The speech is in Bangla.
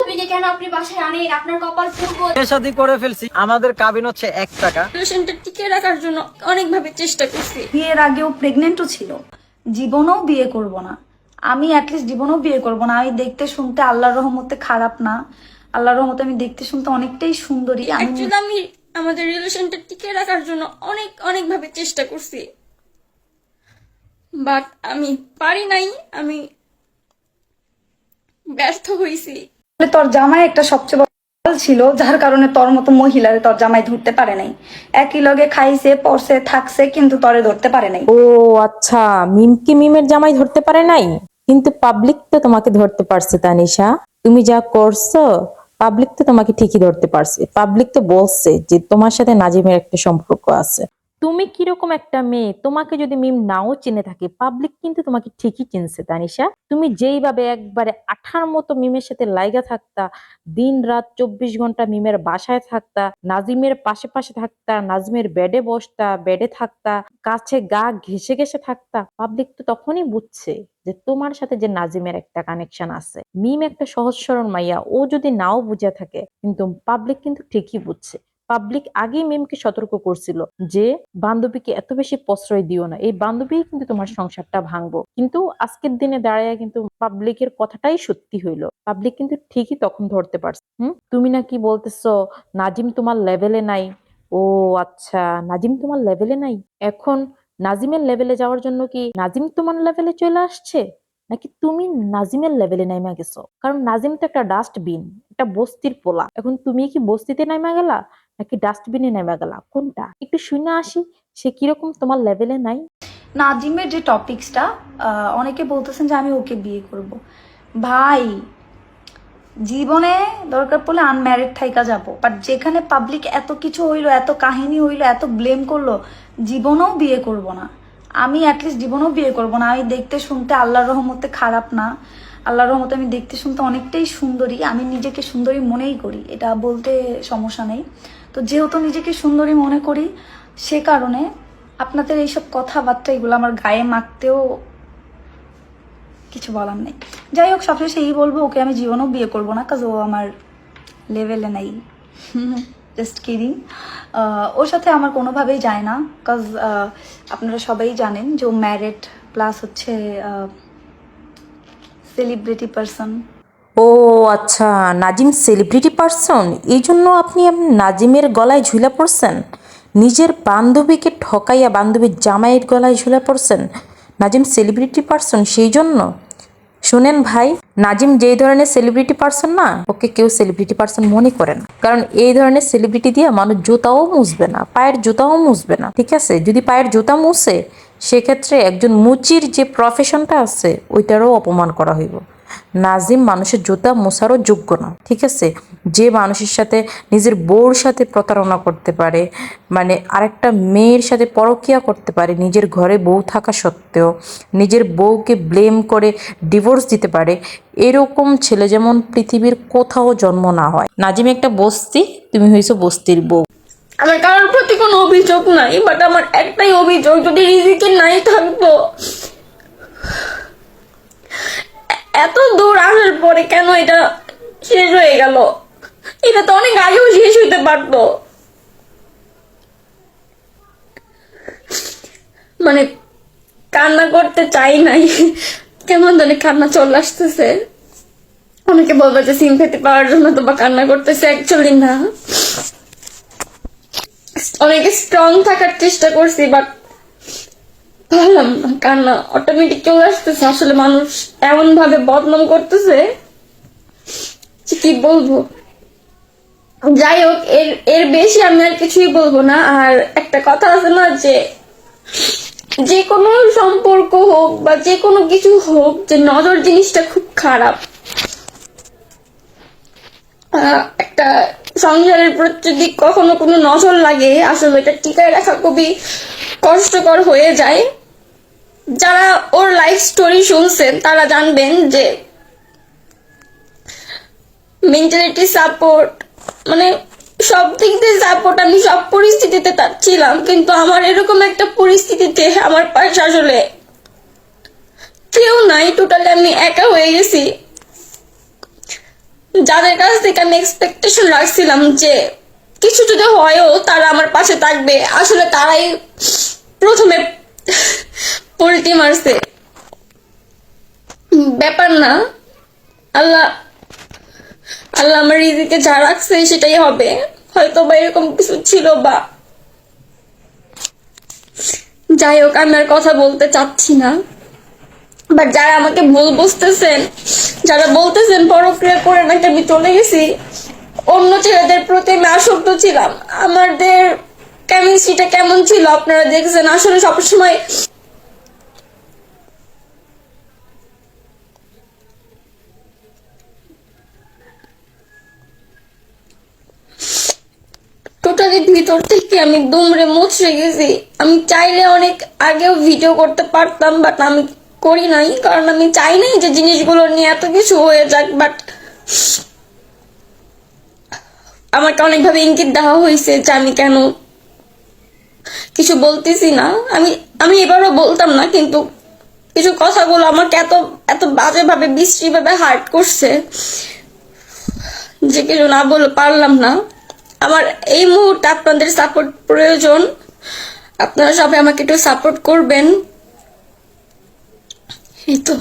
ছবিটি কেন আপনি বাসায় আনেন? আপনার কপাল ফুলবো বিয়ে করে ফেলছি। আমাদের কাবিন হচ্ছে এক টাকা। রিলেশনটা টিকে রাখার জন্য অনেকভাবে চেষ্টা করছি। বিয়ের আগেও প্রেগনেন্টও ছিল। জীবনেও বিয়ে করব না। আমি অ্যাটলিস্ট জীবনেও বিয়ে করব না। আমি দেখতে শুনতে আল্লাহর রহমতে খারাপ না। আল্লাহর রহমতে আমি দেখতে শুনতে অনেকটাই সুন্দরী। আমি অ্যাকচুয়ালি আমি আমাদের রিলেশনটা টিকে রাখার জন্য অনেক অনেক ভাবে চেষ্টা করছি। বাট আমি পারি নাই। আমি ব্যর্থ হয়েছি তোর জামাই একটা সবচেয়ে বড় ছিল, যার কারণে তোর মতো মহিলারে তোর জামাই ধরতে পারে নাই। একই লগে খাইছে, পড়ছে, থাকছে, কিন্তু তরে ধরতে পারে নাই। ও আচ্ছা মিমকে মিমের জামাই ধরতে পারে নাই? কিন্তু পাবলিক তো তোমাকে ধরতে পারছে, তানিশা। তুমি যা করছ পাবলিক তো তোমাকে ঠিকই ধরতে পারছে। পাবলিক তো বলছে যে তোমার সাথে নাজিমের একটা সম্পর্ক আছে। তুমি কীরকম একটা মেয়ে? তোমাকে যদি মিম নাও চিনে থাকে পাবলিক কিন্তু তোমাকে ঠিকই চিনছে, তানিশা। তুমি যেইভাবে একবারে আঠার মতো মিমের সাথে লাইগা থাকতা দিন রাত চব্বিশ ঘণ্টা মিমের বাসায় থাকতা, নাজিমের পাশে পাশে থাকতা, নাজিমের বেডে বসতা বেডে থাকতা, কাছে গা ঘেসে ঘেসে থাকতা পাবলিক তো তখনই বুঝছে যে তোমার সাথে যে নাজিমের একটা কানেকশন আছে। মিম একটা সহজ সরল মাইয়া, ও যদি নাও বুঝে থাকে, কিন্তু পাবলিক কিন্তু ঠিকই বুঝছে। পাবলিক আগেই মেমকে সতর্ক করছিল যে, বান্ধবীকে এত বেশি প্রশ্রয় দিও না। এই বান্ধবী কিন্তু তোমার সংসারটা ভাঙবো। কিন্তু আজকের দিনে দাঁড়ায় কিন্তু পাবলিকের কথাটাই সত্যি হইল। পাবলিক কিন্তু ঠিকই তখন ধরতে পারছে। হুম? তুমি নাকি বলতেছো, নাজিম তোমার লেভেলে নাই। ও আচ্ছা নাজিম তোমার লেভেলে নাই? এখন নাজিমের লেভেলে যাওয়ার জন্য কি নাজিম তোমার লেভেলে চলে আসছে? নাকি তুমি নাজিমের লেভেলে নাইমা গেছো? কারণ নাজিম তো একটা ডাস্টবিন একটা বস্তির পোলা। এখন তুমি কি বস্তিতে নাইমা গেলা? নাকি ডাস্টবিনে নেমে গেলা কোনটা? একটু শুনে আসি, সে কীরকম তোমার লেভেলে নাই? নাজিমের যে টপিক্সটা অনেকে বলতেছেন যে আমি ওকে বিয়ে করব। ভাই, জীবনে দরকার পড়লে আনম্যারিড থাইকা যাব। বাট যেখানে পাবলিক এত কিছু হইল, এত কাহিনী হইল, এত ব্লেম করল, জীবনেও বিয়ে করব না। আমি অ্যাটলিস্ট জীবনেও বিয়ে করব না। আমি দেখতে, শুনতে আল্লাহর রহমতে খারাপ না। আল্লাহর রহমতে আমি দেখতে শুনতে অনেকটাই সুন্দরী। আমি নিজেকে সুন্দরী মনেই করি, এটা বলতে সমস্যা নেই। তো যেহেতু নিজেকে সুন্দরী মনে করি, সে কারণে আপনাদের এইসব কথাবার্তা এগুলো আমার গায়ে মাখতেও কিছু বলার নেই। যাই হোক, সবশেষে এই বলব, ওকে আমি জীবনেও বিয়ে করব না কাজ ও আমার লেভেলে নাই। জাস্ট কিডিং ওর সাথে আমার কোনোভাবেই যায় না কাজ আপনারা সবাই জানেন যে ও ম্যারেড প্লাস হচ্ছে সেলিব্রিটি পারসন ও আচ্ছা নাজিম সেলিব্রিটি পার্সন এই জন্য আপনি নাজিমের গলায় ঝুলে পড়ছেন? নিজের বান্ধবীকে ঠকাইয়া বান্ধবীর জামাইয়ের গলায় ঝুলে পড়ছেন? নাজিম সেলিব্রিটি পার্সন সেই জন্য? শুনেন ভাই, নাজিম যেই ধরনের সেলিব্রিটি পার্সন না, ওকে কেউ সেলিব্রিটি পার্সন মনে করে না। কারণ এই ধরনের সেলিব্রিটি দিয়ে মানুষ জুতাও মুছবে না, পায়ের জুতাও মুছবে না, ঠিক আছে? যদি পায়ের জুতা মুছে সেক্ষেত্রে একজন মুচির যে প্রফেশনটা আছে, ওইটারও অপমান করা হইব। নাজিম মানুষের জুতা মোছারও যোগ্য না, ঠিক আছে? যে মানুষের সাথে নিজের বউর সাথে প্রতারণা করতে পারে মানে আরেকটা মেয়ের সাথে পরকিয়া করতে পারে, নিজের ঘরে বউ থাকা সত্ত্বেও, নিজের বউকে ব্লেম করে ডিভোর্স দিতে পারে, এরকম ছেলে যেমন পৃথিবীর কোথাও জন্ম না হয়। নাজিম একটা বস্তি, তুমি হয়েছো বস্তির বউ। আমার কারোর প্রতি কোনো অভিযোগ নাই বাট আমার একটাই অভিযোগ, যদি রিজিকে নাই থাকতো, এত দূর আসার পরে কেন এটা শেষ হয়ে গেল? এটা তো অনেক আগেও শেষ হইতে পারতো। মানে কান্না করতে চাই নাই, কেমন জানি কান্না চলে আসতেছে। অনেকে বলবে যে সিম্পেতি পাওয়ার জন্য তো বা কান্না করতেছে অ্যাকচুয়ালি না। অনেকে স্ট্রং থাকার চেষ্টা করছি বাট পারলাম না কান্না অটোমেটিক চলে আসতেছে। আসলে মানুষ এমন ভাবে বদনাম করতেছে কি বলব? যাই হোক, এর এর বেশি আমি আর কিছুই বলব না। আর একটা কথা আছে না যে যে কোনো সম্পর্ক হোক বা যে কোনো কিছু হোক, যে নজর জিনিসটা খুব খারাপ। একটা সংসারের প্রতি কখনো কোনো নজর লাগে, আসলে এটা টিকায় রাখা খুবই কষ্টকর হয়ে যায়। যারা ওর লাইফ স্টোরি শুনছেন, তারা জানবেন যে মেন্টালিটি সাপোর্ট মানে সব দিক দিয়ে সাপোর্ট আমি সব পরিস্থিতিতে ছিলাম কিন্তু আমার এরকম একটা পরিস্থিতিতে আমার পাশে আসলে কেউ নাই। টোটালি আমি একা হয়ে গেছি। যাদের কাছ থেকে আমি এক্সপেকটেশন রাখছিলাম যে কিছু যদি হয়ও তারা আমার পাশে থাকবে, আসলে তারাই প্রথমে পোল্টি মারছে। ব্যাপার না। আল্লাহ আল্লাহ আমার রিজিকে যা রাখছে সেটাই হবে। হয়তো বা এরকম কিছু ছিল বা যাই হোক, আমি আর কথা বলতে চাচ্ছি না। বাট যারা আমাকে ভুল বুঝতেছেন যারা বলতেছেন পরক্রিয়া করে নাকি আমি চলে গেছি। অন্য ছেলেদের প্রতি আমি আসক্ত ছিলাম। আমাদের কেমিস্ট্রিটা কেমন ছিল আপনারা দেখছেন? আসলে সবসময় টোটালি ভিতর থেকে আমি দুমড়ে মুচড়ে গেছি। আমি চাইলে অনেক আগেও ভিডিও করতে পারতাম বাট আমি করি নাই, কারণ আমি চাই নাই যে জিনিসগুলো নিয়ে এত কিছু হয়ে যাক বাট আমাকে অনেকভাবে ইঙ্গিত দেওয়া হয়েছে যে আমি কেন কিছু বলতেছি না। আমি আমি এবারও বলতাম না, কিন্তু কিছু কথাগুলো আমাকে এত এত বাজেভাবে, বিশ্রীভাবে হার্ট করছে যে কিছু না বলে পারলাম না। আমার এই মুহূর্তে আপনাদের সাপোর্ট প্রয়োজন। আপনারা সবাই আমাকে একটু সাপোর্ট করবেন। এই তো